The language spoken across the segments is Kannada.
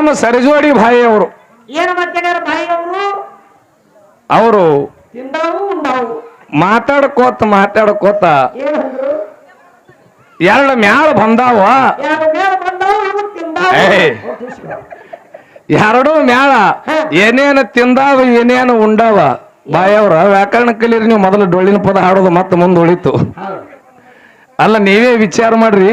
ನಮ್ಮ ಸರಜೋಡಿ ಭಾಯಿ ಅವರು ಏನು ಮಾಡ್ತಿದ್ದಾರೆ ಅವರು ಅವರು ತಿಂದಾವು ಉಂಡಾವು ಮಾತಾಡ್ಕೋತ ಮಾತಾಡ್ಕೋತ ಎರಡು ಮ್ಯಾಳ ಬಂದಾವ. ಎರಡು ಮ್ಯಾಳ ಏನೇನು ತಿಂದಾವ ಏನೇನು ಉಂಡಾವ. ಬಾಯವ್ರ ವ್ಯಾಕರಣ ಕಲೀರಿ ನೀವು ಮೊದಲು ಡೊಳ್ಳಿನ ಪದ ಹಾಡೋದು ಮತ್ತೆ ಮುಂದೆ ಉಳಿತು. ಅಲ್ಲ ನೀವೇ ವಿಚಾರ ಮಾಡ್ರಿ.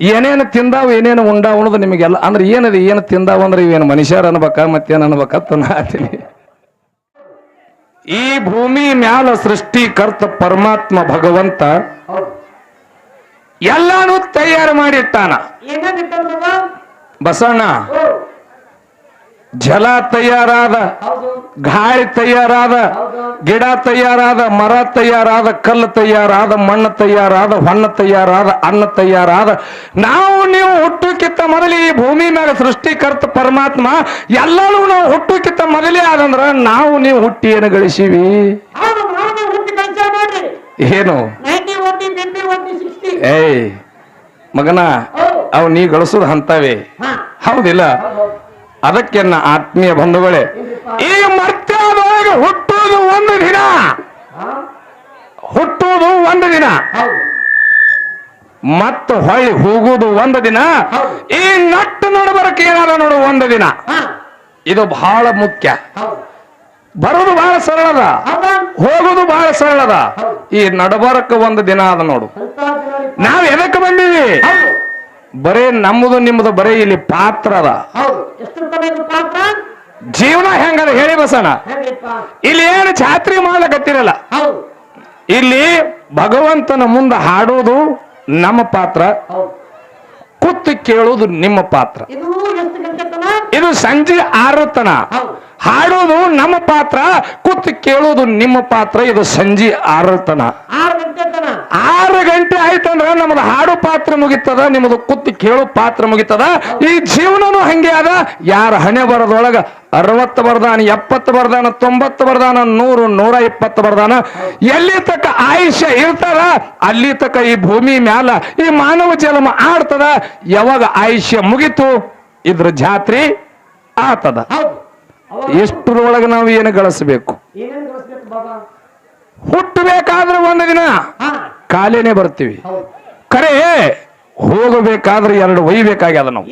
ಏನೇನು ತಿಂದಾವ ಏನೇನು ಉಂಡಾವ ಅನ್ನೋದು ನಿಮಗೆಲ್ಲ ಅಂದ್ರೆ ಏನದು ಏನು ತಿಂದಾವ ಅಂದ್ರೆ ಇವೇನು ಮನುಷ್ಯರು ಅನ್ಬೇಕ ಮತ್ತೇನು ಅನ್ಬೇಕಂತ ನಾ ಹೇಳ್ತೀನಿ ಈ ಭೂಮಿ ಮ್ಯಾಲ ಸೃಷ್ಟಿಕರ್ತ ಪರಮಾತ್ಮ ಭಗವಂತ ಎಲ್ಲಾನು ತಯಾರು ಮಾಡಿಟ್ಟಾನ? ಬಸಣ್ಣ ಜಲ ತಯಾರಾದ ಗಾಳಿ ತಯಾರಾದ ಗಿಡ ತಯಾರಾದ ಮರ ತಯಾರಾದ ಕಲ್ಲು ತಯಾರಾದ ಮಣ್ಣು ತಯಾರಾದ ಹೊಣ್ಣ ತಯಾರಾದ ಅನ್ನ ತಯಾರಾದ. ನಾವು ನೀವು ಹುಟ್ಟುಕಿತ್ತ ಮೊದಲೇ ಈ ಭೂಮಿ ಮ್ಯಾಗ ಸೃಷ್ಟಿಕರ್ತ ಪರಮಾತ್ಮ ಎಲ್ಲರೂ ನಾವು ಹುಟ್ಟುಕಿತ್ತ ಮೊದಲೇ ಆದಂದ್ರ ನಾವು ನೀವು ಹುಟ್ಟಿ ಏನು ಗಳಿಸೀವಿ? ಏನು? ಏಯ್ ಮಗನ ಅವ್ ನೀ ಗಳಿಸೋದು ಅಂತವೇ ಹೌದಿಲ್ಲ? ಹೌದು. ಅದಕ್ಕೆ ನನ್ನ ಆತ್ಮೀಯ ಬಂಧುಗಳೇ ಈ ಮರ್ತ್ಯದೊಳಗೆ ಹುಟ್ಟುವುದು ಒಂದು ದಿನ. ಹುಟ್ಟುವುದು ಒಂದು ದಿನ. ಮತ್ತು ಹೊಳ್ಳಿ ಹೋಗುವುದು ಒಂದು ದಿನ. ಈ ನಟ್ಟು ನಡಬರಕ್ಕೆ ಏನಾರ ನೋಡು ಒಂದು ದಿನ. ಇದು ಬಹಳ ಮುಖ್ಯ. ಬರೋದು ಬಹಳ ಸರಳದ. ಹೋಗೋದು ಬಹಳ ಸರಳದ. ಈ ನಡಬರಕ್ಕೆ ಒಂದು ದಿನ ಅದ ನೋಡು. ನಾವ್ ಎದಕ್ಕೆ ಬಂದೀವಿ? ಬರೇ ನಮ್ಮದು ನಿಮ್ಮದು ಬರೇ ಇಲ್ಲಿ ಪಾತ್ರ? ಅದ ಜೀವನ ಹೆಂಗದ ಹೇಳಿ ಬಸಣ ಇಲ್ಲಿ ಏನು ಜಾತ್ರೆ ಮಾಡ್ಲಕತ್ತಿರಲ್ಲ. ಇಲ್ಲಿ ಭಗವಂತನ ಮುಂದೆ ಹಾಡೋದು ನಮ್ಮ ಪಾತ್ರ. ಕುತ್ತು ಕೇಳೋದು ನಿಮ್ಮ ಪಾತ್ರ. ಇದು ತನ? ಸಂಜೆ ಆರತನ ಹಾಡೋದು ನಮ್ಮ ಪಾತ್ರ ಕುತ್ತು ಕೇಳೋದು ನಿಮ್ಮ ಪಾತ್ರ. ಇದು ಸಂಜೆ ಆರತನ ಆರು ತನ. ಆರು ಗಂಟೆ ಆಯ್ತಂದ್ರ ನಮ್ದು ಹಾಡು ಪಾತ್ರ ಮುಗಿತದ ನಿಮ್ದು ಕುತ್ತು ಕೇಳು ಪಾತ್ರ ಮುಗಿತದ. ಈ ಜೀವನನು ಹಂಗೆ ಅದ. ಯಾರ ಹಣೆ ಬರದೊಳಗ ಅರವತ್ತು ಬರ್ದಾನ ಎಪ್ಪತ್ತು ಬರ್ದಾನ ತೊಂಬತ್ತು ಬರ್ದಾನ ನೂರು ನೂರ ಇಪ್ಪತ್ತು ಬರ್ದಾನ ಎಲ್ಲಿ ತಕ್ಕ ಆಯುಷ್ಯ ಇರ್ತದ ಅಲ್ಲಿ ತಕ್ಕ ಈ ಭೂಮಿ ಮ್ಯಾಲ ಈ ಮಾನವ ಜನ್ಮ ಆಡ್ತದ. ಯಾವಾಗ ಆಯುಷ್ಯ ಮುಗಿತು ಇದ್ರ ಜಾತ್ರೆ ಆತದ. ಎಷ್ಟರೊಳಗೆ ನಾವು ಏನು ಗಳಿಸಬೇಕು? ಹುಟ್ಟಬೇಕಾದ್ರೆ ಒಂದು ದಿನ. ಕಾಲೇನೆ ಬರ್ತೀವಿ. ಕರೆ ಹೋಗಬೇಕಾದ್ರೆ ಎರಡು ಒಯ್ಬೇಕಾಗ್ಯದ ನಾವು.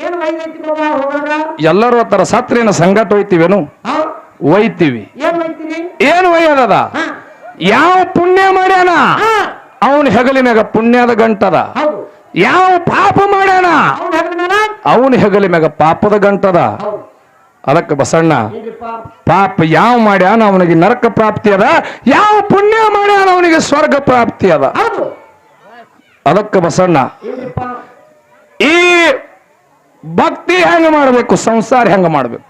ಎಲ್ಲರೂ ಹತ್ತರ ಸತ್ರೇನ ಸಂಗಟ ಒಯ್ತೀವೇನು? ಒಯ್ತೀವಿ. ಏನ್ ಒಯ್ಯದ ಯಾವ ಪುಣ್ಯ ಮಾಡ್ಯಾನ? ಅವನ ಹೆಗಲಿ ಮ್ಯಾಗ ಪುಣ್ಯದ ಗಂಟದ. ಯಾವ ಪಾಪ ಮಾಡ್ಯಾನ? ಅವನ ಹೆಗಲಿ ಮ್ಯಾಗ? ಪಾಪದ ಗಂಟದ. ಅದಕ್ಕೆ ಬಸಣ್ಣ ಪಾಪ. ಯಾವ ಮಾಡ್ಯಾನ? ಅವನಿಗೆ ನರಕ ಪ್ರಾಪ್ತಿ ಅದ. ಯಾವ ಪುಣ್ಯ ಮಾಡ್ಯಾನ? ಅವನಿಗೆ ಸ್ವರ್ಗ ಪ್ರಾಪ್ತಿ ಅದ. ಅದಕ್ಕೆ ಬಸಣ್ಣ ಈ ಭಕ್ತಿ ಹೆಂಗ ಮಾಡಬೇಕು? ಸಂಸಾರ ಹೆಂಗ ಮಾಡಬೇಕು?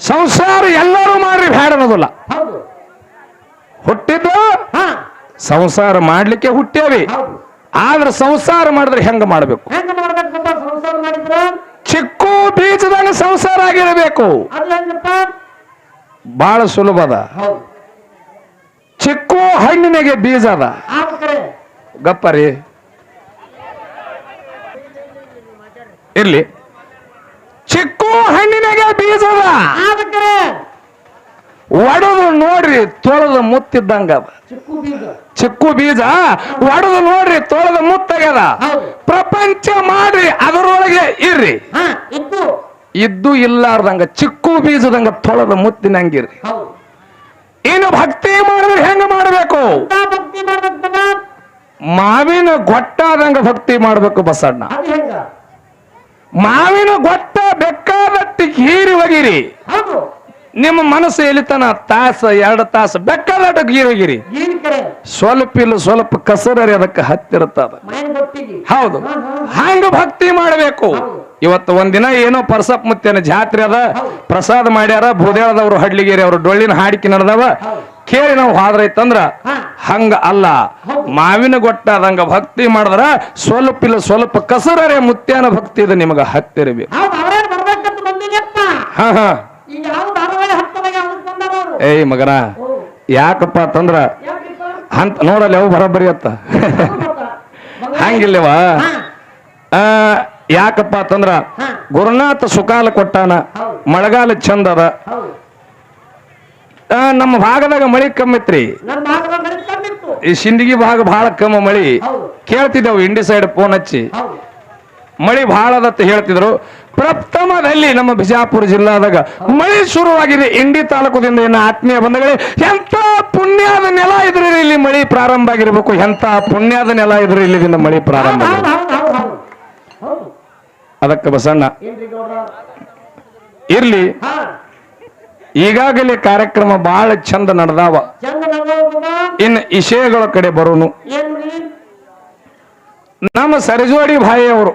ಸಂಸಾರ ಎಲ್ಲರೂ ಮಾಡ್ರಿ ಬೇಡ ಅನ್ನೋದಿಲ್ಲ. ಹುಟ್ಟಿದ್ದು ಸಂಸಾರ ಮಾಡ್ಲಿಕ್ಕೆ ಹುಟ್ಟೇವಿ ಆದ್ರೆ ಸಂಸಾರ ಮಾಡಿದ್ರೆ ಹೆಂಗ ಮಾಡಬೇಕು? ಚಿಕ್ಕ ಬೀಜದಾಗ ಸಂಸಾರ ಆಗಿರಬೇಕು. ಬಹಳ ಸುಲಭದ. ಚಿಕ್ಕು ಹಣ್ಣಿನಗೆ ಬೀಜ ಅದ. ಗಪ್ಪರಿ ಇರ್ಲಿ. ಚಿಕ್ಕು ಹಣ್ಣಿನಾಗೆ ಬೀಜ ಅದ. ಒಡದು ನೋಡ್ರಿ ತೊಳೆದು ಮುತ್ತಿದ್ದಂಗ ಚಿಕ್ಕು ಬೀಜ. ಒಡದು ನೋಡ್ರಿ ತೊಳೆದು ಮುತ್ತಾಗ್ಯದ. ಹೌದು. ಪ್ರಪಂಚ ಮಾಡ್ರಿ ಅದರೊಳಗೆ ಇರ್ರಿ. ಇದ್ದು. ಇಲ್ಲಾರ್ದಂಗ ಚಿಕ್ಕು ಬೀಜದಂಗ ತೊಳೆದ ಮುತ್ತಿನಂಗಿರ್ರಿ. ಇನ್ನು ಭಕ್ತಿ ಮಾಡಿದ್ರೆ ಹೆಂಗ ಮಾಡಬೇಕು? ಮಾವಿನ ಗೊಟ್ಟಾದಂಗ ಭಕ್ತಿ ಮಾಡ್ಬೇಕು ಬಸಣ್ಣ. ಮಾವಿನ ಗೊಟ್ಟ ಬೆಕ್ಕಾದಟ್ಟಿ ಹೀರಿ ಒಗಿರಿ. ನಿಮ್ಮ ಮನಸ್ಸು ಎಲಿತನ ತಾಸ ಎರಡು ತಾಸ ಗೀರಿ ಒಗಿರಿ. ಗೀರಿ ಸ್ವಲ್ಪ ಇಲ್ಲ ಸ್ವಲ್ಪ ಕಸರರಿ ಅದಕ್ಕೆ ಹತ್ತಿರುತ್ತದ ಹೌದು. ಹಂಗ ಭಕ್ತಿ ಮಾಡಬೇಕು? ಇವತ್ತು ಒಂದಿನ ಏನೋ ಪರ್ಸಪ್ ಮುತ್ತೇನ ಜಾತ್ರೆ ಅದ ಪ್ರಸಾದ ಮಾಡ್ಯಾರ ಭೂದೇಳದವ್ರು ಹಡ್ಲಿಗೇರಿ ಅವ್ರು ಡೊಳ್ಳಿನ ಹಾಡಿಕೆ ನಡೆದವ. ಕೇಳಿ ನಾವು ಹಾದ್ರೈತಂದ್ರ ಹಂಗ ಅಲ್ಲ ಮಾವಿನ ಗೊಟ್ಟಾದಂಗ ಭಕ್ತಿ ಮಾಡಿದ್ರ ಸ್ವಲ್ಪ ಇಲ್ಲ ಸ್ವಲ್ಪ ಕಸರರೆ ಮುತ್ಯಾನ ಭಕ್ತಿ ಇದೆ ನಿಮಗ ಹತ್ತಿರಬೇಕು ಹಾ ಹಾ. ಏಯ್ ಮಗನ ಯಾಕಪ್ಪ ಅಂತಂದ್ರ ಅಂತ ನೋಡಲ್ಲ ಯಾವ ಬರಬರಿ ಅತ್ತ. ಹಂಗಿಲ್ಲವಾ? ಆ ಯಾಕಪ್ಪ ಅಂತಂದ್ರ ಗುರುನಾಥ ಸುಕಾಲ ಕೊಟ್ಟಾನ. ಮಳೆಗಾಲ ಚಂದ ಅದ. ನಮ್ಮ ಭಾಗದಾಗ ಮಳಿ ಕಮ್ಮಿತ್ರಿ ಈ ಸಿಂದಗಿ ಭಾಗ ಬಹಳ ಕಮ್ಮ ಮಳಿ. ಕೇಳ್ತಿದ್ದೆವು ಇಂಡಿ ಸೈಡ್ ಫೋನ್ ಹಚ್ಚಿ. ಮಳಿ ಬಹಳ ಅದತ್ತ ಹೇಳ್ತಿದ್ರು. ಪ್ರಥಮದಲ್ಲಿ ನಮ್ಮ ಬಿಜಾಪುರ ಜಿಲ್ಲಾದಾಗ ಮಳಿ ಶುರುವಾಗಿದೆ. ಇಂಡಿ ತಾಲೂಕದಿಂದ ಏನ ಆತ್ಮೀಯ ಬಂಧಗಳೇ ಎಂತ ಪುಣ್ಯದ ನೆಲ ಇದ್ರೆ ಇಲ್ಲಿ ಮಳಿ ಪ್ರಾರಂಭ ಆಗಿರ್ಬೇಕು. ಎಂತ ಪುಣ್ಯದ ನೆಲ ಇದ್ರೆ ಇಲ್ಲಿ ಮಳಿ ಪ್ರಾರಂಭ ಅದಕ್ಕೆ ಬಸಣ್ಣ ಇರ್ಲಿ. ಈಗಾಗಲೇ ಕಾರ್ಯಕ್ರಮ ಬಹಳ ಚಂದ ನಡೆದಾವ. ಇನ್ನು ವಿಷಯಗಳ ಕಡೆ ಬರೋನು. ನಮ್ಮ ಸರಜೋಡಿ ಭಾಯಿ ಅವರು.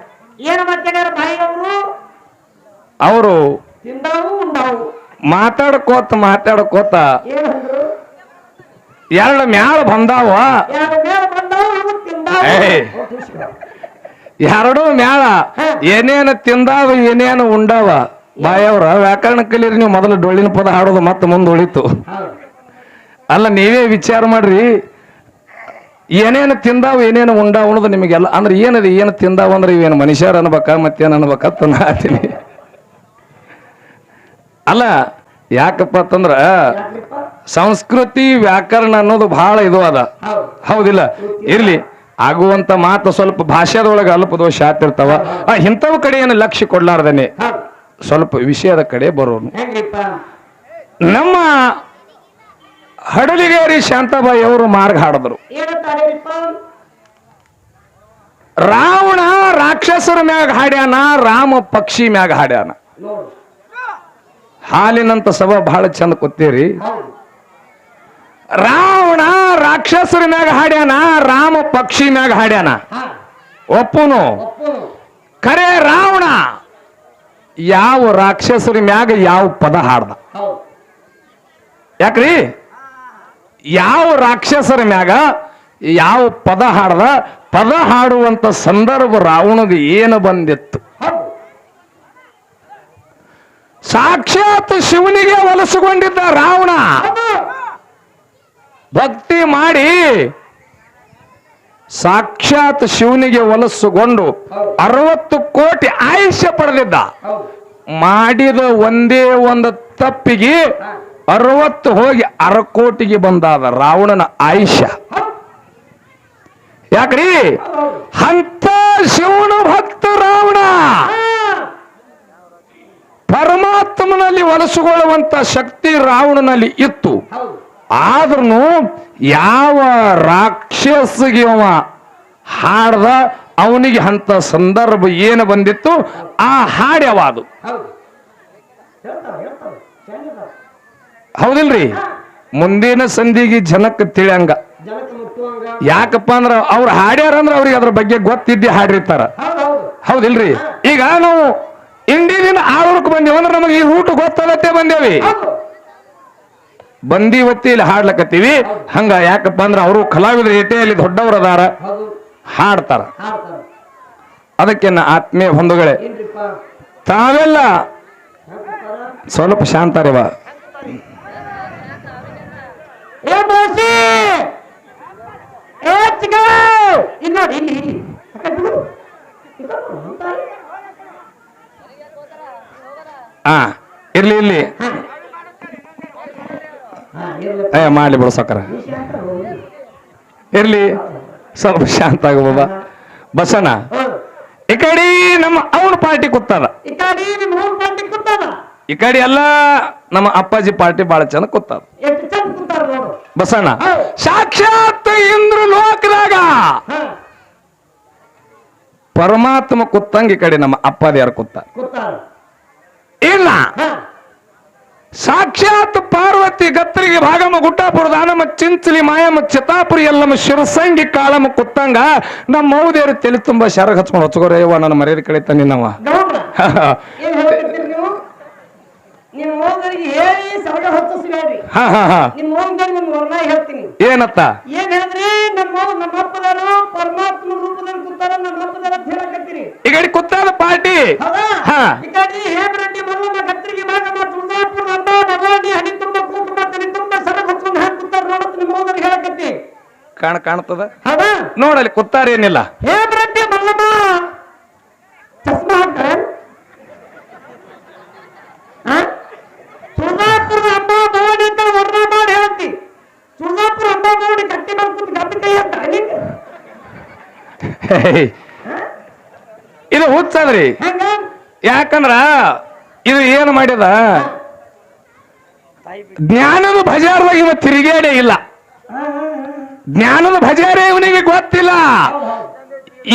ಅವರು? ಮಾತಾಡ್ಕೋತ ಮಾತಾಡ್ಕೋತ ಎರಡು ಮ್ಯಾಳ ಬಂದಾವ. ಎರಡು ಮ್ಯಾಳ ಏನೇನು ತಿಂದಾವ, ಏನೇನು ಉಂಡಾವ, ಬಾಯವ್ರ ವ್ಯಾಕರಣ ಕಲೀರಿ ನೀವು ಮೊದಲು ಡೊಳ್ಳಿನ ಪದ ಹಾಡೋದು ಮತ್ತೆ ಮುಂದೆ ಉಳಿತು. ಅಲ್ಲ ನೀವೇ ವಿಚಾರ ಮಾಡ್ರಿ, ಏನೇನು ತಿಂದಾವ, ಏನೇನು ಉಂಡಾವ ಅನ್ನೋದು ನಿಮಗೆಲ್ಲ, ಅಂದ್ರೆ ಏನದು, ಏನು ತಿಂದಾವ ಅಂದ್ರೆ ಇವೇನು ಮನುಷ್ಯರು ಅನ್ಬೇಕ, ಮತ್ತೇನು ಅನ್ಬೇಕಂತ ನಾ ಹೇಳ್ತೀನಿ ಅಲ್ಲ, ಯಾಕಪ್ಪ ಅಂತಂದ್ರ ಸಂಸ್ಕೃತಿ ವ್ಯಾಕರಣ ಅನ್ನೋದು ಬಹಳ ಇದು ಅದ. ಹೌದು ಹೌದಿಲ್ಲ? ಇರ್ಲಿ. ಆಗುವಂತ ಮಾತು ಸ್ವಲ್ಪ ಭಾಷೆದೊಳಗೆ ಅಲ್ಪ ದೋಷ ಆತಿರ್ತಾವ. ಆ ಇಂಥವ್ ಕಡೆ ಏನು ಲಕ್ಷ್ಯ ಕೊಡ್ಲಾರ್ದೇನೆ. ಸ್ವಲ್ಪ ವಿಷಯದ ಕಡೆ ಬರೋನು. ನಮ್ಮ ಹಡಲಿಗೇರಿ ಶಾಂತಾಬಾಯಿ ಅವರು ಮಾರ್ಗ ಹಾಡಿದ್ರು. ರಾವಣ ರಾಕ್ಷಸರ ಮ್ಯಾಗ ಹಾಡ್ಯಾನ ರಾಮ ಪಕ್ಷಿ ಮ್ಯಾಗ ಹಾಡ್ಯಾನ. ಹಾಲಿನಂತ ಸಭಾ ಬಹಳ ಚಂದ ಕೊತ್ತೀರಿ. ರಾವಣ ರಾಕ್ಷಸರ ಮ್ಯಾಗ ಹಾಡ್ಯಾನ ರಾಮ ಪಕ್ಷಿ ಮ್ಯಾಗ ಹಾಡ್ಯಾನ. ಒಪ್ಪುನು? ಕರೆ ರಾವಣ ಯಾವ ರಾಕ್ಷಸರ ಮ್ಯಾಗ ಯಾವ ಪದ ಹಾಡ್ದ? ಯಾಕ್ರಿ? ಯಾವ ರಾಕ್ಷಸರ ಮ್ಯಾಗ ಯಾವ ಪದ ಹಾಡ್ದ? ಪದ ಹಾಡುವಂತ ಸಂದರ್ಭ ರಾವಣದ ಏನು ಬಂದಿತ್ತು? ಸಾಕ್ಷಾತ್ ಶಿವನಿಗೆ ಒಲಸುಗೊಂಡಿದ್ದ ರಾವಣ. ಭಕ್ತಿ ಮಾಡಿ ಸಾಕ್ಷಾತ್ ಶಿವನಿಗೆ ಒಲಸುಗೊಂಡು ಅರವತ್ತು ಕೋಟಿ ಆಯುಷ್ಯ ಪಡೆದಿದ್ದ. ಮಾಡಿದ ಒಂದೇ ಒಂದು ತಪ್ಪಿಗೆ ಅರವತ್ತು ಹೋಗಿ ಅರಕೋಟಿಗೆ ಬಂದಾದ ರಾವಣನ ಆಯುಷ್ಯ. ಯಾಕ್ರಿ? ಹಂತ ಶಿವನ ಭಕ್ತ ರಾವಣ. ಪರಮಾತ್ಮನಲ್ಲಿ ಒಲಸುಗೊಳ್ಳುವಂತ ಶಕ್ತಿ ರಾವಣನಲ್ಲಿ ಇತ್ತು. ಆದ್ರೂ ಯಾವ ರಾಕ್ಷಸಿಗೆ ಅವ ಹಾಡ್ದ ಅವನಿಗೆ ಅಂತ ಸಂದರ್ಭ ಏನು ಬಂದಿತ್ತು ಆ ಹೇಳ್ತಾವ ಚೆನ್ನಾಗಿದಾವ ಹೌದಿಲ್ರಿ? ಮುಂದಿನ ಸಂಧಿಗೆ ಜನಕ್ಕೆ ತಿಳಿಯಂಗ. ಯಾಕಪ್ಪ ಅಂದ್ರ ಅವ್ರು ಹಾಡ್ಯಾರ ಅಂದ್ರೆ ಅವ್ರಿಗೆ ಅದ್ರ ಬಗ್ಗೆ ಗೊತ್ತಿದ್ದಿ ಹಾಡಿರ್ತಾರ. ಹೌದು ಹೌದು. ಹೌದಿಲ್ರಿ? ಈಗ ನಾವು ಇಂಡಿಯನ್ ಆಳೂರ್ಕ್ ಬಂದೇವಂದ್ರೆ ನಮಗೆ ಈ ರೂಟ್ ಗೊತ್ತಾಗತ್ತೆ ಬಂದೇವಿ. ಬಂದೀವತ್ತಿ ಇಲ್ಲಿ ಹಾಡ್ಲಕತ್ತೀವಿ. ಹಂಗ ಯಾಕಪ್ಪ ಅಂದ್ರ ಅವರು ಕಲಾವಿದ ಏಟೆಯಲ್ಲಿ ದೊಡ್ಡವರು ಅದಾರ ಹಾಡ್ತಾರ. ಅದಕ್ಕೆ ನಾ ಆತ್ಮೀಯ ಬಂಧುಗಳೇ ತಾವೆಲ್ಲ ಸ್ವಲ್ಪ ಶಾಂತಾರಿವ. ಇಲ್ಲಿ ಇಲ್ಲಿ. ಇಲ್ಲಿ ಆ ಇರ್ಲಿ ಇರ್ಲಿ. ಇರ್ಲಿ. ಏ ಮಾಡಿ ಬಿಡು ಸಕ್ಕರ. ಇರ್ಲಿ. ಸ್ವಲ್ಪ ಶಾಂತ ಆಗಬೋದ ಬಸಣ್ಣ. ಈ ಕಡೆ ನಮ್ಮ ಅವನ ಪಾರ್ಟಿ ಕೂತಾರ. ಈ ಕಡೆ ಎಲ್ಲ ನಮ್ಮ ಅಪ್ಪಾಜಿ ಪಾರ್ಟಿ ಬಹಳ ಚಂದ ಕೂತಾರ. ಬಸಣ್ಣ. ಸಾಕ್ಷಾತ್ ಇಂದ್ರ ಲೋಕದಾಗ ಪರಮಾತ್ಮ ಕೂತಂಗ ಈ ಕಡೆ ನಮ್ಮ ಅಪ್ಪಾದ ಯಾರು ಕೂತಾರ. ಇಲ್ಲ. ಸಾಕ್ಷಾತ್ ಪಾರ್ವತಿ ಗತ್ತರಿಗೆ ಭಾಗಮ ಗುಟ್ಟಾಪುರ ದಾನಮ ಚಿಂಚಲಿ ಮಾಯಮ್ಮ ಚಿತಾಪುರಿ ಎಲ್ಲಮ್ಮ ಶಿರಸಂಗಿ ಕಾಳಮ್ಮ ಕುತ್ತಂಗ. ನಮ್ಮ ಮೌದೇರು ತಲೆ ತುಂಬಾ ಶರ ಹಚ್ಕೊಂಡು ಹೊಚ್ಕೋರ ಯವ್ವ ನನ್ನ ಮರ್ಯಾದೆ ಕಳೀತ ನಿನ್ನವ ಗೌಡ್ರ ಏನ್ ಹೇಳ್ತಿರ್ತೀರಿ ಪಾರ್ಟಿ ನಿಮ್ಮ ಹೋಗರಿಗೆ ಹೇಳಿ ಸರಗ ಹೊತ್ತಿಸ್ಬೇಡ್ರಿ ಕಾಣ ಕಾಣ್ತದ? ಹೌದಾ? ನೋಡಲ್ಲಿ ಕುತ್ತಾರ ಏನಿಲ್ಲ. ಇದು ಹುಚ್ಚದ್ರಿ. ಯಾಕಂದ್ರ ಇದು ಏನು ಮಾಡಿದ? ಜ್ಞಾನದ ಬಜಾರ್ದಾಗ ಇವತ್ತು ತಿರುಗೇಡೇ ಇಲ್ಲ. ಜ್ಞಾನದ ಭಜಾರಿ ಇವನಿಗೆ ಗೊತ್ತಿಲ್ಲ.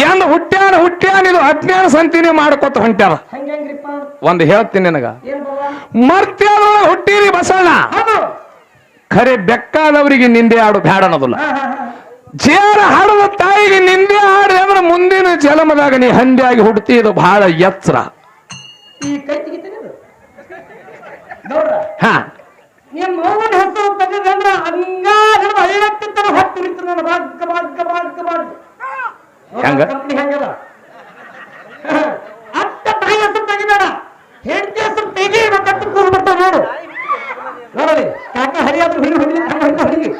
ಎಂದ ಹುಟ್ಟ್ಯಾನ ಹುಟ್ಟ್ಯಾನ ಇದು ಅಜ್ಞಾನ ಸಂತಿನೇ ಮಾಡ್ಕೊತ ಹೊಂಟ್ಯಾರ ಹೆಂಗ್ರಿಪ್ಪ ಒಂದು ಹೇಳ್ತೀನಿ ನಿನಗ. ಏನ್ ಹುಟ್ಟೀರಿ ಬಸಣ್ಣ ಖರೆ ಬೆಕ್ಕಾದವರಿಗೆ ನಿಂದೆ ಆಡು ಬ್ಯಾಡ ಅನ್ನೋದಿಲ್ಲ. ಜೇರ ಹಾಡದ ತಾಯಿಗೆ ನಿಂದೆ ಆಡ್ರಿ ಅಂದ್ರೆ ಮುಂದಿನ ಜನ್ಮದಾಗ ನೀ ಹಂದಿಯಾಗಿ ಹುಡ್ತಿ ಇದು ಬಹಳ ಎತ್ತರ ಹಾ. ನಿಮ್ಮ ಮಗನ ಹೆಸರು ತೆಗೆದ ಅಂದ್ರ ಹಂಗ ಹಿಡಿದು ಐವತ್ತಿಂತರ ಹೊತ್ತು ಹಿಡಿತು ಬಾಗ್ಗ ಬಾಗ್ಗ ಬಾಗ್ಗ ಬಾಗ್ಗ ಹೆಂಗ? ಕಂಪ್ನಿ ಹೆಂಗದ. ಅತ್ತ ತಾಯಿ ಹೆಸರು ತೆಗಿಬೇಡ. ಹೆಂಡತಿ ಹೆಸರು ತೆಗಿ ಕತ್ತು ಕೂರ್ಬಿಡ್ತಾವ ನೋಡು. ನೋಡಲಿ ಕಾಕ ಹರಿಯಾದ್ರು ಹುಡುಗಿ ಹುಡುಗಿ ಹಂಗ ಹುಡುಗಿ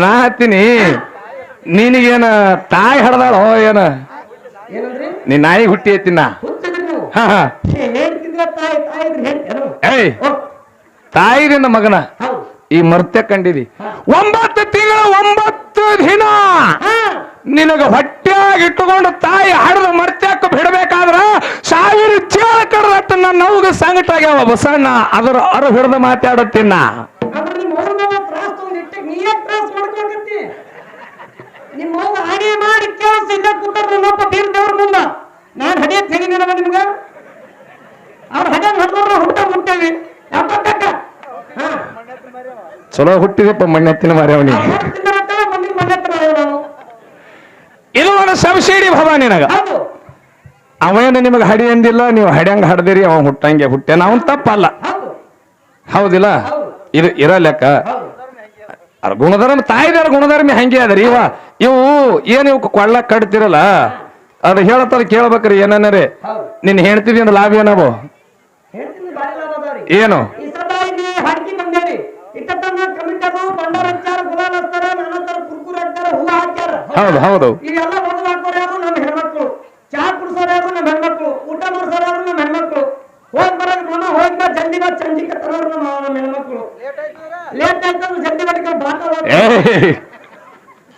ನಾ ಹತ್ತೀನಿ. ನಿನಗೇನ ತಾಯಿ ಹಡ್ದಾಳ ಏನ? ಏನಂದ್ರಿ? ನೀ ನಾಯಿ ಹುಟ್ಟಿ ಐತಿನ ಹಾ ಹಾ. ಹೇಳ್ತಿದ್ರ ತಾಯಿ ತಾಯಿ ಏಯ್. ತಾಯಿರಿಂದ ಮಗನ ಈ ಮರ್ತ್ಯ ಕಂಡಿದಿ. ಒಂಬತ್ತು ತಿಂಗಳ ಒಂಬತ್ತು ದಿನ ನಿನಗ ಹೊಟ್ಟೆಯಾಗಿಟ್ಟುಕೊಂಡು ತಾಯಿ ಹಡದ ಮರ್ತ್ಯಕ್ಕ ಬಿಡಬೇಕಾದ್ರ ಸಾವಿರ ಚೇಳ ಕಡದಟ್ಟು ನನ್ನ ನೋವಿಗೆ ಸಂಗಟ ಆಗ್ಯಾವ. ಬಸಣ್ಣ ಅದರ ಅರು ಹಿಡಿದು ಮಾತಾಡುತ್ತಿನ್ನ. ನಾನು ಹಡಿಯತ್ ಹೇಳಿದ್ದೀನವ ನಿಮ್ಗ? ಅವ್ರ ಹಡೆ ಹೊಡೆದವ್ರ ಹುಟ್ಟ ಮುಟ್ಟೇವಿ. ಚಲೋ ಹುಟ್ಟಿದಪ್ಪ ಮಣ್ಣೆತ್ತಿನ ಮರವಣಿ ಇದು ಒಂದು ಸಬ್ಸಿಡಿ ಭವ ನಿನಗ. ಅವೇನು ನಿಮಗೆ ಹಡಿ ಅಂದಿಲ್ಲ ನೀವು ಹಡ್ಯಂಗ ಹಡ್ದಿರಿ ಅವ ಹುಟ್ಟಂಗೆ ಹುಟ್ಟೆನ ಅವನ್ ತಪ್ಪಲ್ಲ. ಹೌದು. ಹೌದಿಲ್ಲ? ಇದು ಇರ ಲೆಕ್ಕ ಹೌದು. ಅದ್ರ ಗುಣಧರ್ಮ ತಾಯಿದಾರ ಗುಣಧರ್ಮ ಹಂಗೆ ಅದರಿ ಇವ? ಇವು ಏನ್ ಇವ್ ಕೊಳ್ಳ ಕಟ್ತಿರಲ್ಲ? ಅದು ಹೇಳತ್ತಾರ ಕೇಳ್ಬೇಕ್ರಿ ಏನನ್ನರಿ ರೀ? ನಿನ್ ಹೇಳ್ತಿದಿ ಅಂದ್ರೆ ಲಾಭ ಏನವು ಹೇಳ್ತೀನಿ ಬಾರಿ ಲಾಭ ಅದಾವ್ರಿ ಏನು? ಹೂವ ಹಾಕ್ಯಾರ. ಹೌದು ಹೌದು. ಇವೆಲ್ಲ ಹಾಕೋರು ಯಾರು? ನಮ್ಮ ಹೆಣ್ಮಕ್ಳು. ಚಹಾ ಕುಡಿಸೋರು ಯಾರು? ನಮ್ಮ ಹೆಣ್ಮಕ್ಳು. ಊಟ ಮಾಡಿಸೋರು ಯಾರು? ನಮ್ಮ ಹೆಣ್ಮಕ್ಳು. ಹೋಗ್ ಬರೋದು ನೋಡ ಹೋಗ್ ಬಾ ಜಲ್ದಿ ಬಾ ತರೋರು ನಮ್ಮ ನಮ್ಮ ಹೆಣ್ಮಕ್ಳು. ಲೇಟ್ ಆಯ್ತಂದ್ರೆ ಜಲ್ದಿ ಬಡಿಕೆ ಬಾಟಲ್ ಏ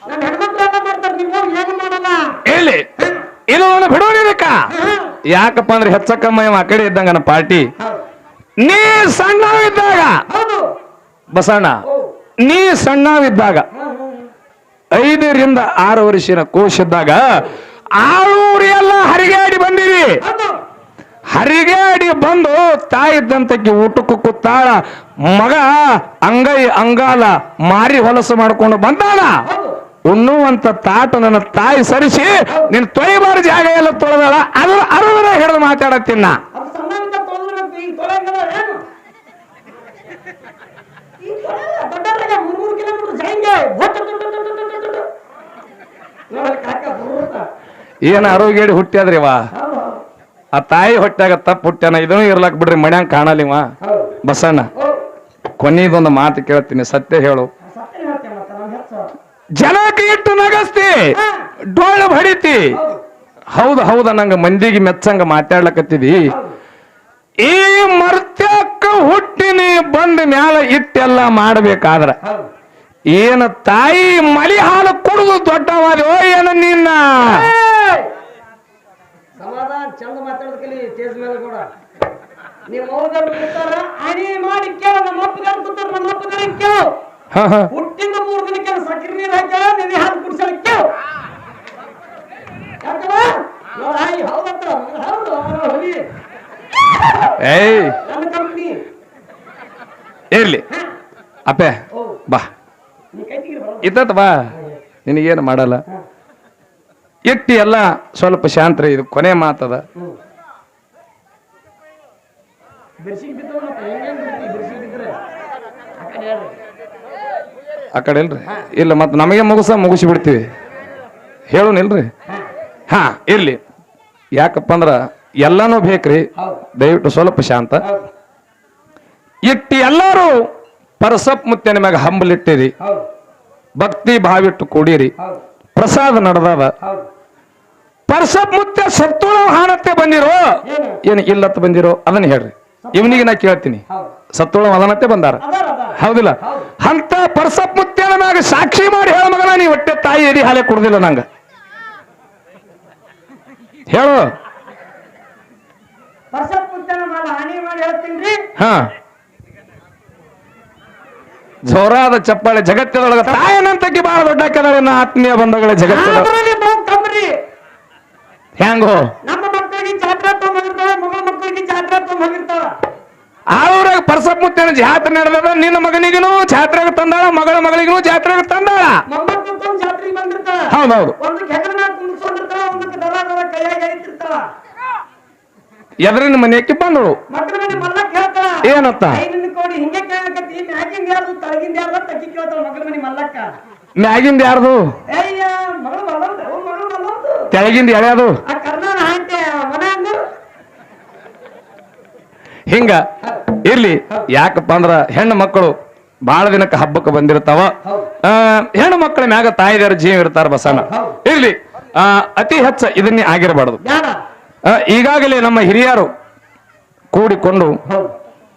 ನಮ್ಮ ಹೆಣ್ಮಕ್ಳು ಎಲ್ಲ ಮಾಡ್ತಾರೆ ನೀವು ಏನು ಮಾಡಲ್ಲ? ಇಲ್ಲಿ ಇದು ಅವನು ಯಾಕಪ್ಪ ಅಂದ್ರೆ ಹೆಚ್ಚಕ್ಕಮ್ಮ ಆ ಕಡೆ ಇದ್ದಂಗನ ಪಾರ್ಟಿ. ನೀ ಸಣ್ಣವಿದ್ದಾಗ. ಬಸಣ್ಣ ನೀ ಸಣ್ಣವಿದ್ದಾಗ. ಐದರಿಂದ ಆರು ವರ್ಷಿನ ಕೋಶಿದ್ದಾಗ ಆಳೂರು ಎಲ್ಲ ಹರಿಗಾಡಿ ಬಂದಿರಿ. ಹರಿಗಾಡಿ ಬಂದು ತಾಯಿ ದಂತಕ್ಕೆ ಊಟಕ್ಕೂ ಕೂತಾಳ ಮಗ ಅಂಗೈ ಅಂಗಾಲ ಮಾರಿ ಹೊಲಸು ಮಾಡ್ಕೊಂಡು ಬಂದಾಳ. ಉಣ್ಣುವಂತ ತಾಟ ನನ್ನ ತಾಯಿ ಸರಿಸಿ ನಿನ್ ತೊಳಿಬಾರ ಜಾಗ ಎಲ್ಲ ತೊಳೆದಾಳ. ಅದ್ರ ಅರವರ ಹಿಡಿದು ಮಾತಾಡತ್ತೀನ ಅದು ಸಣ್ಣವಿದ್ದ ತೊಳೆದ್ಬೇಕು ಈಗ ತೊಳೆಯಂಗದ ಏನು ಈಗ ತೊಳೆಯಲ್ಲ ದೊಡ್ಡವರಿಗೆ ಮೂರ್ ಮೂರು ಕಿಲೋಮೀಟರ್. ಏನ್ ಆರೋಗ್ಯಡಿ ಹುಟ್ಟ್ಯಾದ್ರಿ ವಾ ಆ ತಾಯಿ ಹೊಟ್ಟ್ಯಾಗ ತಪ್ಪು ಹುಟ್ಟ್ಯಾನ? ಇದನ್ನು ಇರ್ಲಾಕ್ ಬಿಡ್ರಿ ಮನ್ಯಾಂಗ ಕಾಣಲಿವ ಬಸಣ್ಣ ಕೊನೆಯದೊಂದು ಮಾತು ಕೇಳ್ತೀನಿ ಸತ್ಯ ಹೇಳು. ಜನಕ್ಕೆ ಇಟ್ಟು ನಗಸ್ತಿ ಡೋಳ ಡೊಳ್ಳು ಹೊಡಿತಿ ಹೌದು ಹೌದು ನಂಗ ಮಂದಿಗೆ ಮೆಚ್ಚಂಗ ಮಾತಾಡ್ಲಕತ್ತಿದಿ. ಈ ಮರ್ತ್ಯಕ್ಕ ಹುಟ್ಟಿನಿ ಬಂದ ಮ್ಯಾಲ ಇಟ್ಟೆಲ್ಲ ಮಾಡ್ಬೇಕಾದ್ರ ಏನ ತಾಯಿ ಮಳಿ ಹಾಲು ಕುಡಿದು ದೊಡ್ಡವಾದೋ ಏನ ನಿನ್ನ! ಸಮಾಧಾನ ಚಂದ ಮೇಲೆ ಕೂಡ. ನಿಮ್ಮ ಮೌದವ್ರು ಕೂತಾರ ಅಣಿ ಮಾಡಿ ಕೇಳು ನಮ್ಮ ಅಪ್ಪಗಾರ ಕೂತಾರ ನಮ್ಮ ಅಪ್ಪಗಾರ ಕೇಳು. ಹ, ಹ. ಹುಟ್ಟಿಂದ ಮೂರು ದಿನಕ್ಕೆ ಸಕ್ಕರೆ ನೀರು ಹಾಕ್ಯಾಳ ನೆನೆ ಹಾಲು ಕುಡಿಸಲ ಕೇಳು. ಯಾಕವ ನೋಡ ಈ ಹೌದು ಹೊಲಿ. ಏಯ್ ಇರ್ಲಿ. ಅಪ್ಪೆ, ಬಾ. ಇದ್ದ ಬಾ. ನಿನಗೇನು ಮಾಡಲ್ಲ. ಇಟ್ಟಿ ಎಲ್ಲ ಸ್ವಲ್ಪ ಶಾಂತ್ರ ಇದು ಕೊನೆ ಮಾತದ. ಆ ಕಡೆ ಇಲ್ರಿ? ಇಲ್ಲ, ಮತ್ತೆ ನಮಗೆ ಮುಗಿಸ ಮುಗಿಸಿ ಬಿಡ್ತೀವಿ ಹೇಳೋನಿಲ್ರಿ ಹಾ, ಇರ್ಲಿ. ಯಾಕಪ್ಪ ಅಂದ್ರ ಎಲ್ಲಾನು ಬೇಕ್ರಿ. ದಯವಿಟ್ಟು ಸ್ವಲ್ಪ ಶಾಂತ. ಇಟ್ಟಿ ಎಲ್ಲರೂ ಪರಸಪ್ ಮುತ್ತೆ ನಿಮಗೆ ಹಂಬಲಿಟ್ಟಿರಿ. ಭಕ್ತಿ ಭಾವಿಟ್ಟು ಕೂಡಿರಿ. ಪ್ರಸಾದ ನಡೆದದ. ಪರಸಪ್ ಮುತ್ತೆ ಸತ್ತುಳ ಹಾನತ್ತೆ ಬಂದಿರೋ? ಏನು? ಇಲ್ಲತ್ತ ಬಂದಿರೋ? ಅದನ್ನ ಹೇಳ್ರಿ. ಇವನಿಗೆ ನಾ ಕೇಳ್ತೀನಿ. ಸತ್ತುಳ ಅದನತ್ತೆ ಬಂದಾರ. ಹೌದಿಲ್ಲ? ಅಂತ ಪರಸಪ್ ಮುತ್ತೆ ಮ್ಯಾಗ ಸಾಕ್ಷಿ ಮಾಡಿ ಹೇಳ ಮಗನ ನೀ ಹೊಟ್ಟೆ ತಾಯಿ ಎಡಿ ಹಾಲೆ ಕೊಡುದಿಲ್ಲ ನಂಗ. ಹೇಳು. ಹಾ. ಜೋರಾದ ಚಪ್ಪಾಳೆ ಜಗತ್ತಿನೊಳಗ ತಾಯನಂತಕ್ಕೆ ಬಹಳ ದೊಡ್ಡ ಹಾಕಿದಾರೆ ನನ್ನ ಆತ್ಮೀಯ ಬಂಧುಗಳ ಜಗತ್ತ ಹೆಂಗೋ? ನಮ್ಮ ಮಕ್ಕಳಿಗೆ ಜಾತ್ರೆ ತಗೊಂಡಿರ್ತಾವ ಮಗಳ ಮಕ್ಕಳಿಗೆ ಜಾತ್ರೆ ತಗೊಂಡಿರ್ತಾವ ಅವ್ರಾಗ ಪರ್ಸಪ್ ಮುತ್ತೇನ ಜಾತ್ರೆ ನಡೆದ ನಿನ್ನ ಮಗನಿಗೂ ಜಾತ್ರೆಗೆ ತಂದಾಳ ಮಗಳ ಮಗಳಿಗೂ ಜಾತ್ರೆಗೆ ತಂದಾಳ. ಹೌದೌದು. ಎದರಿನ ಮನೆಯಕ್ಕೆ ಬಂದಳು. ಏನತ್ತ? ಮ್ಯಾಗಿಂದ ಯಾರ್ದು ತಳಗಿಂದ ಯಾರ್ಯಾದು ಹಿಂಗ ಇರ್ಲಿ. ಯಾಕಪ್ಪ ಅಂದ್ರ ಹೆಣ್ಣು ಮಕ್ಕಳು ಬಹಳ ದಿನಕ್ಕೆ ಹಬ್ಬಕ್ಕೆ ಬಂದಿರ್ತಾವ. ಹೆಣ್ಣು ಮಕ್ಕಳ ಮ್ಯಾಗ ತಾಯಿದಾರ ಜೀವ ಇರ್ತಾರ ಬಸಣ್ಣ. ಇರ್ಲಿ. ಆ, ಅತಿ ಹೆಚ್ಚ ಇದನ್ನೇ ಆಗಿರಬಾರ್ದು. ಈಗಾಗಲೇ ನಮ್ಮ ಹಿರಿಯರು ಕೂಡಿಕೊಂಡು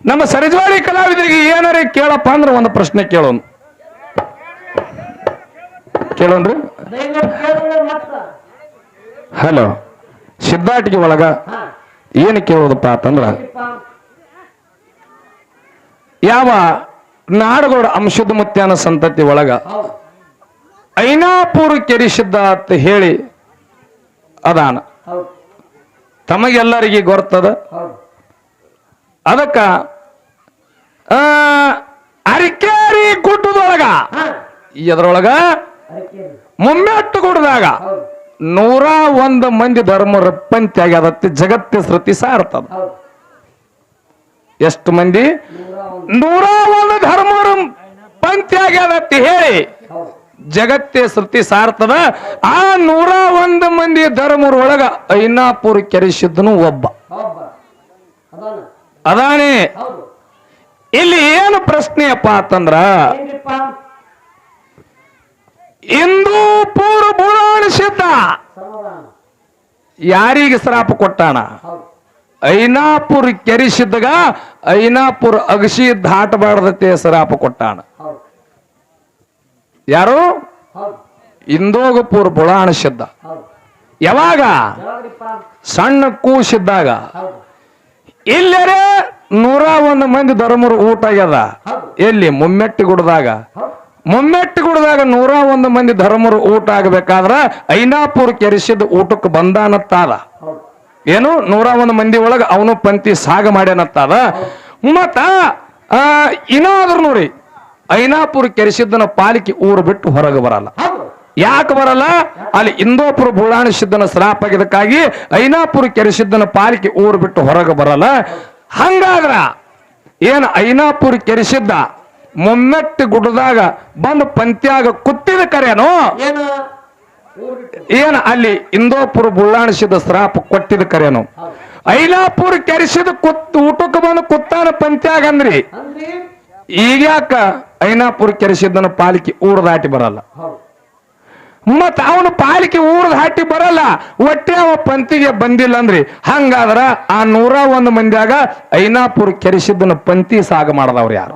ನಮ್ಮ ಸರಜವಾಡಿ ಕಲಾವಿದರಿಗೆ ಏನಾರೇ ಕೇಳಪ್ಪ ಅಂದ್ರೆ ಒಂದು ಪ್ರಶ್ನೆ ಕೇಳೋನು. ಕೇಳೋನ್ರಿ? ಹಲೋ ಸಿದ್ಧಾಟಿಗೆ ಒಳಗ ಏನು ಕೇಳೋದಪ್ಪ ಅಂತಂದ್ರ. ಯಾವ ನಾಡಗೌಡ ಅಂಶದ ಮುತ್ಯಾನ ಸಂತತಿ ಒಳಗ ಐನಾಪುರ ಕೆರಿಸಿದ್ದ ಅಂತ ಹೇಳಿ ಅದಾನ. ಹೌದು. ತಮಗೆಲ್ಲರಿಗೆ ಗೊತ್ತದ ಅದಕ್ಕ ಅರಿಕೇರಿ ಗುಡ್ಡದೊಳಗ ಅದಕ್ಕೆ ಮುಮ್ಮೆಟ್ಟು ಗುಡ್ಡದಾಗ ಹೌದು ನೂರ ಒಂದು ಮಂದಿ ಧರ್ಮ ರಪ್ಪಂತಿ ಆಗ್ಯದತ್ತಿ ಜಗತ್ತಿ ಶ್ರುತಿ ಸಾರ್ತದ. ಎಷ್ಟು ಮಂದಿ? ನೂರ ಒಂದು ಧರ್ಮರ ಪಂಕ್ತಿ ಆಗ್ಯದತ್ತಿ ಹೇಳಿ ಜಗತ್ತೇ ಸೃತಿ ಸಾರ್ತದ ಆ ನೂರ ಒಂದು ಮಂದಿ ಧರ್ಮರೊಳಗ ಐನಾಪುರ ಕೆರೆಸಿದ್ದನು ಒಬ್ಬ. ಅದಾನ? ಇಲ್ಲಿ ಏನು ಪ್ರಶ್ನೆಯಪ್ಪ ಅಂತಂದ್ರ ಇಂದೂ ಪೂರ ಸಮಾಧಾನ ಯಾರಿಗೆ ಶ್ರಾಪ ಕೊಟ್ಟಾನ? ಐನಾಪುರ್ ಐನಾಪುರ ಐನಾಪುರ್ ಅಗಸಿ ದಾಟಬಾರ್ದತೆ ಶ್ರಾಪ ಕೊಟ್ಟಾನ. ಹೌದು. ಯಾರು? ಇಂದೋಗಪುರ್ ಬುಳಾಣಿಸಿದ್ದ ಹೌದು. ಯಾವಾಗ? ಸಣ್ಣ ಕೂಸಿದ್ದಾಗ. ಇಲ್ಲರೇ ನೂರ ಒಂದು ಮಂದಿ ಧರ್ಮರು ಊಟ ಆಗ್ಯದ. ಎಲ್ಲಿ? ಮುಮ್ಮೆಟ್ಟಿ ಗುಡ್ದಾಗ. ಹೌದು. ಮುಮ್ಮೆಟ್ಟಿ ಗುಡ್ದಾಗ ನೂರ ಒಂದು ಮಂದಿ ಧರ್ಮರು ಊಟ ಆಗಬೇಕಾದ್ರ ಐನಾಪುರ್ ಕೆರೆಸಿದ ಊಟಕ್ಕೆ ಬಂದಾನತ್ತಾದ. ಏನು? ನೂರ ಒಂದು ಮಂದಿ ಒಳಗ ಅವನು ಪಂಕ್ತಿ ಸಾಗ ಮಾಡ್ಯಾನತ್ತಾದ. ಮತ್ತ ಆ ಇನ್ನಾದ್ರು ನೋಡಿ. ಐನಾಪುರ ಕೆರೆಸಿದ್ದನ ಪಾಲಿಕೆ ಊರು ಬಿಟ್ಟು ಹೊರಗೆ ಬರಲ್ಲ. ಯಾಕೆ ಬರಲ್ಲ? ಅಲ್ಲಿ ಇಂದೋಪುರ ಬುಳಾಣ ಸಿದ್ದನ ಶ್ರಾಪ ಆಗಿದ್ದಕ್ಕಾಗಿ ಐನಾಪುರ ಕೆರೆಸಿದ್ದನ ಪಾಲಿಕೆ ಊರು ಬಿಟ್ಟು ಹೊರಗೆ ಬರಲ್ಲ. ಹಂಗಾದ್ರ ಏನ್ ಐನಾಪುರ ಕೆರೆಸಿದ್ದ ಮೊಮ್ಮೆಟ್ಟಿ ಗುಡ್ಡದಾಗ ಬಂದು ಪಂತ್ಯಾಗ ಕುತ್ತಿದ ಕರೆಯನು ಏನು? ಅಲ್ಲಿ ಇಂದೋಪುರ ಬುಳ್ಳಾಣಿಸಿದ ಶ್ರಾಪ ಕೊಟ್ಟಿದ ಕರೆಯನು ಹೌದು. ಐನಾಪುರ ಕೆರೆಸಿದ ಕುತ್ ಊಟಕ್ಕೆ ಬಂದು ಕುತ್ತಾನ ಪಂತ್ಯಾಗ ಅಂದ್ರಿ. ಅಂದ್ರಿ. ಈಗ್ಯಾಕ ಐನಾಪುರ ಕೆರೆಸಿದ್ದನ ಪಾಲಿಕೆ ಊರು ದಾಟಿ ಬರಲ್ಲ. ಮತ್ತ ಅವನು ಪಾಲಿಕೆ ಊರದ ಹಾಟಿ ಬರಲ್ಲ. ಒಟ್ಟೆ ಅವ ಪಂತಿಗೆ ಬಂದಿಲ್ಲ ಅಂದ್ರಿ ಹಂಗಾದ್ರ ಆ ನೂರ ಒಂದು ಮಂದಿಯಾಗ ಐನಾಪುರ ಕೆರೆಸಿದ್ದನ ಪಂತಿ ಸಾಗ ಮಾಡದವ್ರು ಯಾರು?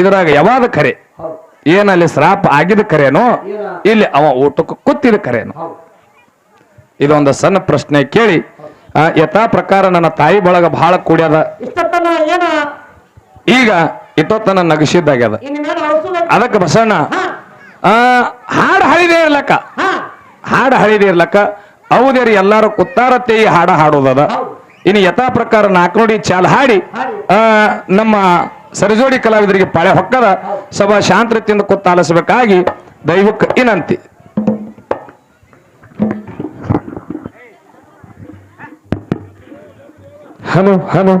ಇದ್ರಾಗ ಯಾವಾದ ಕರೆ? ಏನಲ್ಲಿ ಶ್ರಾಪ ಆಗಿದ ಕರೆನೋ? ಏನ? ಇಲ್ಲಿ ಅವ ಊಟಕ್ಕೆ ಕೂತಿದ ಕರೆನೋ? ಹೌದು. ಇದೊಂದು ಸಣ್ಣ ಪ್ರಶ್ನೆ ಕೇಳಿ. ಯಥಾ ಪ್ರಕಾರ ನನ್ನ ತಾಯಿ ಬಳಗ ಬಹಳ ಕೂಡ್ಯದ? ಈಗ ಇಟ್ಟೊತ್ತನ ನಗಸಿದ್ದಾಗ್ಯದ ಅದಕ್ಕೆ ಬಸಣ್ಣ ಹಾಡು ಹಳಿದೇ ಇರ್ಲಕ್ಕ. ಹಾ. ಹಾಡು ಹಳಿದೇ ಇರ್ಲಕ್ಕ. ಹೌದೇರಿ ಎಲ್ಲಾರು ಕುತ್ತಾರತ್ತೆ ಈ ಹಾಡ ಹಾಡೋದದ ಇನ್ನು ಯಥಾ ಪ್ರಕಾರ ನಾಲ್ಕು ಚಾಲ್ ಹಾಡಿ ನಮ್ಮ ಸರಿಜೋಡಿ ಕಲಾವಿದರಿಗೆ ಪಾಳೆ ಹೊಕ್ಕದ ಸಭಾ ಶಾಂತತೆಯಿಂದ ಕುತ್ತಾಲಿಸಬೇಕಾಗಿ ದೈವಕ್ಕೆ ವಿನಂತಿ. Hello hello